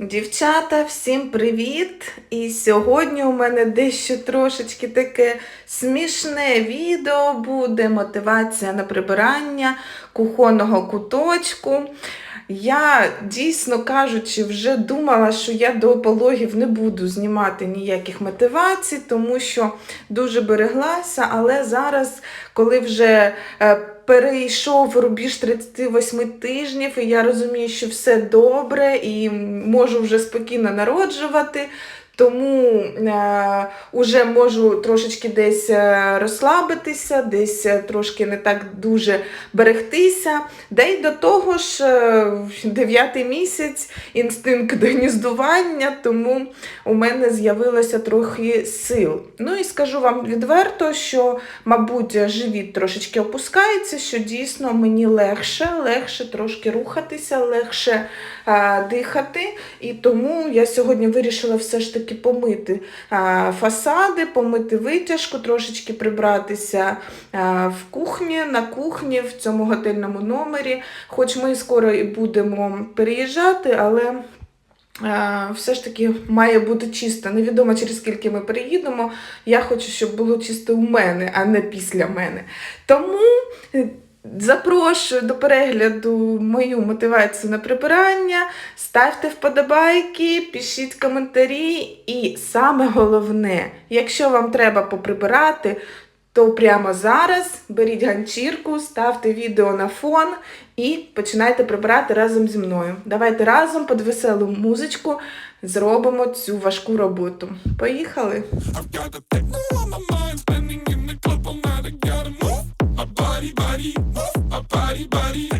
Дівчата, всім привіт! І сьогодні у мене дещо трошечки таке смішне відео буде мотивація на прибирання кухонного куточку. Я, дійсно кажучи, вже думала, що я до пологів не буду знімати ніяких мотивацій, тому що дуже береглася, але зараз, коли вже е, перейшов рубіж 38 тижнів, і я розумію, що все добре і можу вже спокійно народжувати. Тому е, уже можу трошечки десь е, розслабитися, десь е, трошки не так дуже берегтися. Да й до того ж, е, дев'ятий місяць, інстинкт гніздування, тому у мене з'явилося трохи сил. Ну і скажу вам відверто, що, мабуть, живіт трошечки опускається, що дійсно мені легше, легше трошки рухатися, легше е, дихати. І тому я сьогодні вирішила все ж таки помити е, фасади, помити витяжку, трошечки прибратися в кухні, на кухні в цьому готельному номері. Хоч ми скоро і будемо переїжджати, але. Все ж таки має бути чисто. Невідомо через скільки ми переїдемо. Я хочу, щоб було чисто у мене, а не після мене. Тому запрошую до перегляду мою мотивацію на прибирання. Ставте вподобайки, пишіть коментарі. І саме головне, якщо вам треба поприбирати, то прямо зараз беріть ганчірку, ставте відео на фон і починайте прибирати разом зі мною. Давайте разом під веселу музичку зробимо цю важку роботу. Поїхали! Body, body, Buddy.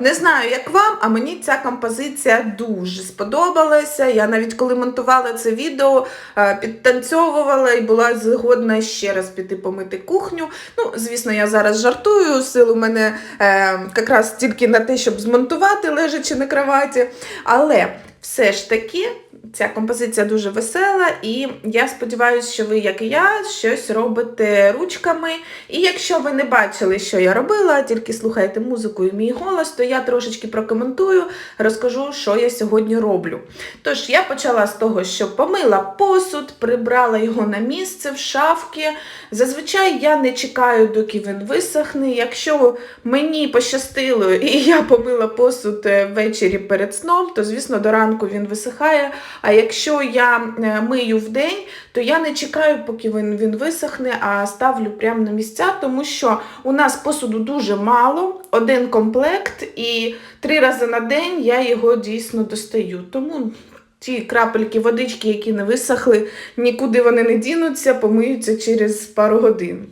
Не знаю, як вам, а мені ця композиція дуже сподобалася. Я навіть коли монтувала це відео, е, підтанцьовувала і була згодна ще раз піти помити кухню. Ну, звісно, я зараз жартую, сил у мене е, якраз тільки на те, щоб змонтувати, лежачи на кроваті. Але все ж таки. Ця композиція дуже весела, і я сподіваюся, що ви, як і я, щось робите ручками. І якщо ви не бачили, що я робила, тільки слухаєте музику і мій голос, то я трошечки прокоментую, розкажу, що я сьогодні роблю. Тож я почала з того, що помила посуд, прибрала його на місце в шафки. Зазвичай я не чекаю, доки він висохне. Якщо мені пощастило і я помила посуд е, ввечері перед сном, то звісно до ранку він висихає. А якщо я е, мию в день, то я не чекаю, поки він, він висохне, а ставлю прямо на місця, тому що у нас посуду дуже мало, один комплект, і три рази на день я його дійсно достаю. Тому ті крапельки водички, які не висохли, нікуди вони не дінуться, помиються через пару годин.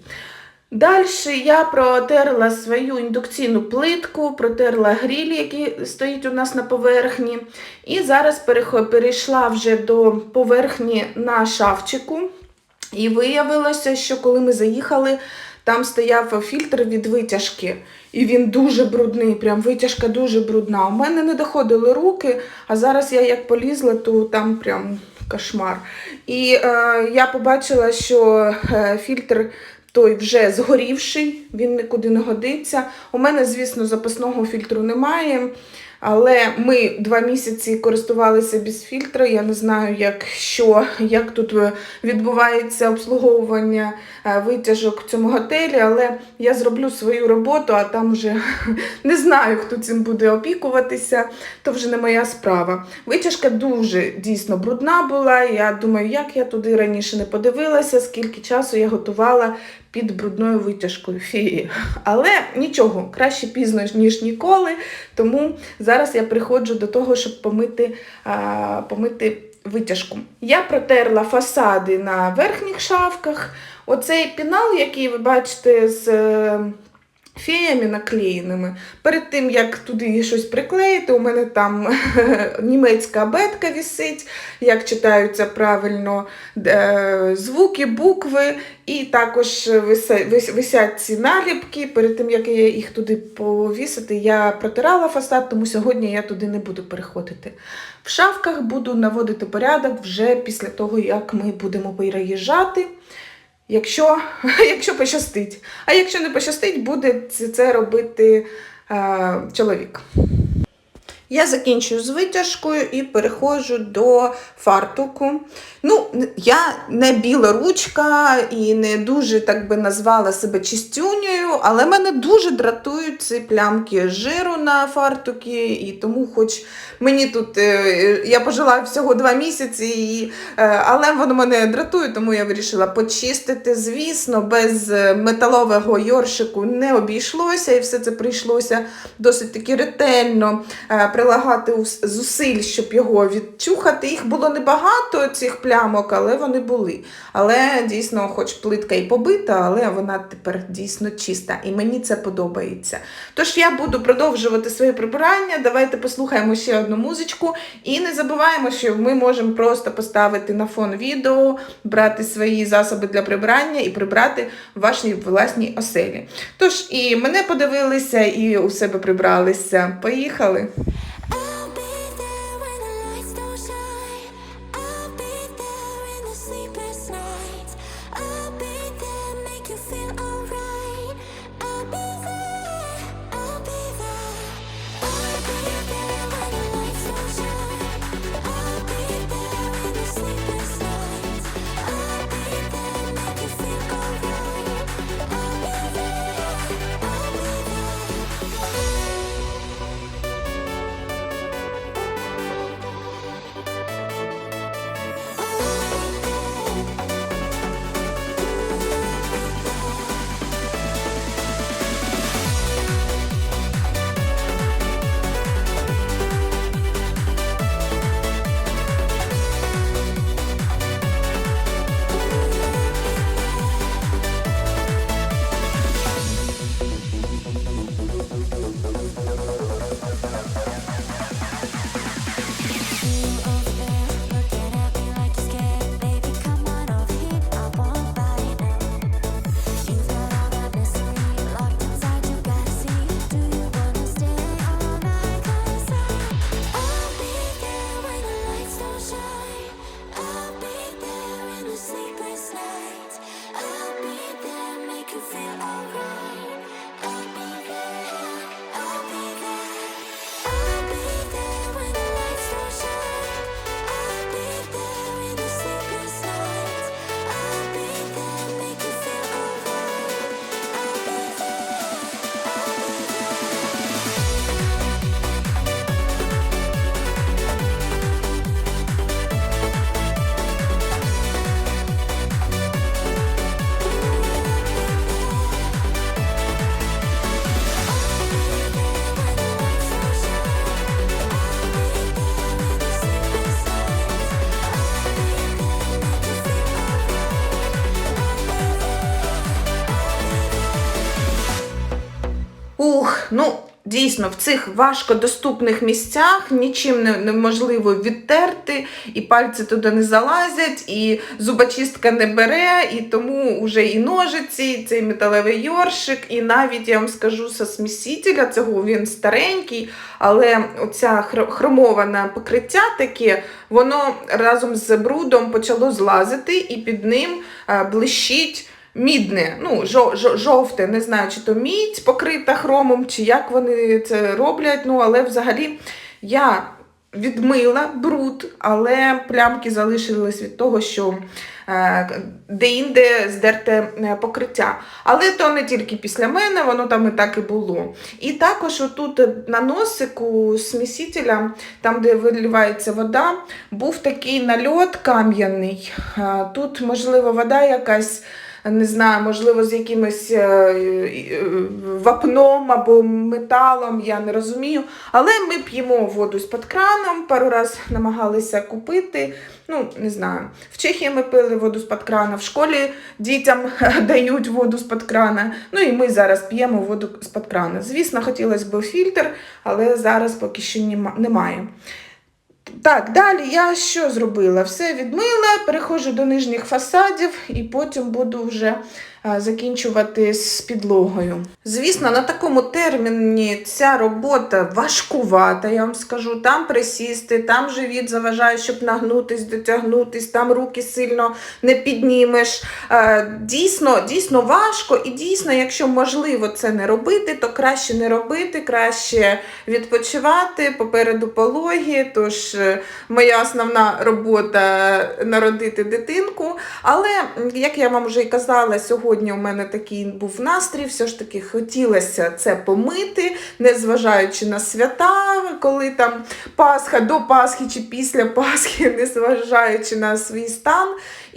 Далі я протерла свою індукційну плитку, протерла гріль, який стоїть у нас на поверхні. І зараз перейшла вже до поверхні на шафчику. І виявилося, що коли ми заїхали, там стояв фільтр від витяжки. І він дуже брудний, прям витяжка дуже брудна. У мене не доходили руки, а зараз я як полізла, то там прям кошмар. І е, я побачила, що е, фільтр той вже згорівший, він нікуди не годиться. У мене, звісно, запасного фільтру немає. Але ми два місяці користувалися без фільтра. Я не знаю, як, що, як тут е, відбувається обслуговування е, витяжок в цьому готелі, але я зроблю свою роботу, а там вже не знаю, хто цим буде опікуватися, то вже не моя справа. Витяжка дуже дійсно брудна була. Я думаю, як я туди раніше не подивилася, скільки часу я готувала під брудною витяжкою фії. Але нічого, краще пізно, ніж ніколи. Тому зараз я приходжу до того, щоб помити, а, помити витяжку. Я протерла фасади на верхніх шафках. Оцей пінал, який ви бачите з е, феями наклеєними. Перед тим, як туди щось приклеїти, у мене там німецька абетка висить, як читаються правильно е, звуки, букви, і також висять ці наліпки. Перед тим, як я їх туди повісити, я протирала фасад, тому сьогодні я туди не буду переходити. В шафках буду наводити порядок вже після того, як ми будемо переїжджати. Якщо, якщо пощастить. А якщо не пощастить, буде це- робити е, чоловік. Я закінчую з витяжкою і переходжу до фартуку. Ну, я не біла ручка і не дуже так би назвала себе чистюнею, але мене дуже дратують ці плямки жиру на фартукі, і тому, хоч мені тут е, я пожила всього два місяці, і, е, але воно мене дратує, тому я вирішила почистити. Звісно, без е, металового йоршику не обійшлося, і все це прийшлося досить таки ретельно прилагати зусиль, щоб його відчухати. Їх було небагато цих плямок, але вони були. Але дійсно, хоч плитка і побита, але вона тепер дійсно чиста. І мені це подобається. Тож я буду продовжувати своє прибирання. Давайте послухаємо ще одну музичку. І не забуваємо, що ми можемо просто поставити на фон відео, брати свої засоби для прибирання і прибрати в вашій власній оселі. Тож і мене подивилися, і у себе прибралися. Поїхали! Ну, дійсно, в цих важкодоступних місцях нічим не- неможливо відтерти, і пальці туди не залазять, і зубочистка не бере, і тому вже і ножиці, і цей металевий йоршик, і навіть я вам скажу со смісителя цього він старенький, але оця хромоване покриття таке, воно разом з брудом почало злазити, і під ним е, блищить мідне, ну, жо- жо- жовте, не знаю, чи то мідь покрита хромом, чи як вони це роблять. Ну, але взагалі я відмила бруд, але плямки залишились від того, що е, де-інде здерте е, покриття. Але то не тільки після мене, воно там і так і було. І також отут на носику смісителя, там, де виливається вода, був такий нальот кам'яний. Е, Тут, можливо, вода якась. Не знаю, можливо, з якимось е, е, вапном або металом, я не розумію. Але ми п'ємо воду з-під краном, пару раз намагалися купити. Ну, не знаю. В Чехії ми пили воду з-під крана, в школі дітям дають воду з-під крана. Ну і ми зараз п'ємо воду з-під крана. Звісно, хотілося б фільтр, але зараз поки що немає. Так, далі я що зробила? Все відмила, переходжу до нижніх фасадів і потім буду вже закінчувати з підлогою. Звісно, на такому терміні ця робота важкувата, я вам скажу. Там присісти, там живіт заважає, щоб нагнутись, дотягнутись, там руки сильно не піднімеш. Е, Дійсно, дійсно важко, і дійсно, якщо можливо це не робити, то краще не робити, краще відпочивати попереду пологі. Тож е, моя основна робота народити дитинку. Але, як я вам вже і казала, сьогодні у мене такий був настрій, все ж таки хотілося це помити, незважаючи на свята, коли там Пасха до Пасхи чи після Пасхи, незважаючи на свій стан.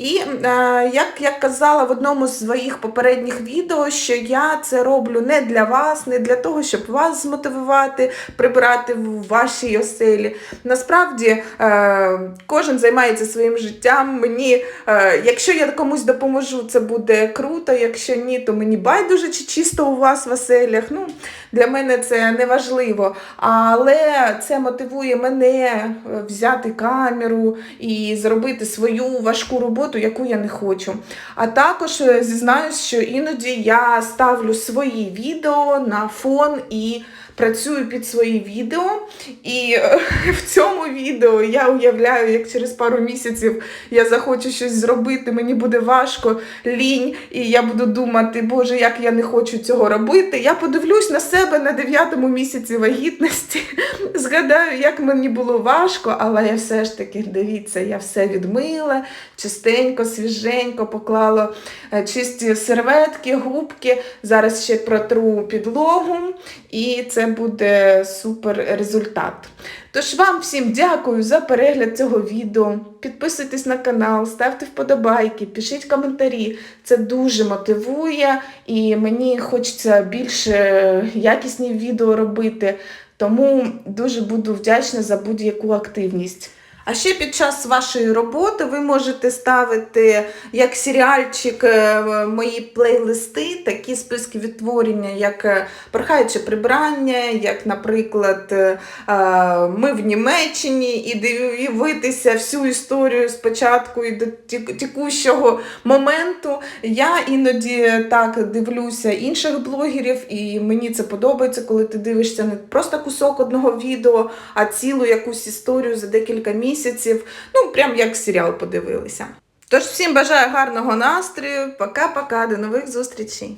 І е, як я казала в одному з своїх попередніх відео, що я це роблю не для вас, не для того, щоб вас змотивувати, прибирати в вашій оселі. Насправді е, кожен займається своїм життям. Мені, е, якщо я комусь допоможу, це буде круто. Якщо ні, то мені байдуже чи чисто у вас в оселях. Ну, для мене це не важливо. Але це мотивує мене взяти камеру і зробити свою важку роботу, яку я не хочу. А також е, зізнаюсь, що іноді я ставлю свої відео на фон і працюю під свої відео. І е, в цьому відео я уявляю, як через пару місяців я захочу щось зробити, мені буде важко, лінь, і я буду думати, Боже, як я не хочу цього робити. Я подивлюсь на себе на дев'ятому місяці вагітності, згадаю, як мені було важко, але я все ж таки, дивіться, я все відмила, чистенько, свіженько поклала е, чисті серветки, губки. Зараз ще протру підлогу, і це буде супер результат. Тож вам всім дякую за перегляд цього відео. Підписуйтесь на канал, ставте вподобайки, пишіть коментарі. Це дуже мотивує і мені хочеться більше якісні відео робити. Тому дуже буду вдячна за будь-яку активність. А ще під час вашої роботи ви можете ставити як серіальчик е, мої плейлисти, такі списки відтворення, як е, прохаюче прибрання, як, наприклад, е, ми в Німеччині, і дивитися всю історію спочатку і до тік- текущого моменту. Я іноді так дивлюся інших блогерів, і мені це подобається, коли ти дивишся не просто кусок одного відео, а цілу якусь історію за декілька місяців. Ну, прям як серіал подивилися. Тож всім бажаю гарного настрою. Пока-пока, до нових зустрічей.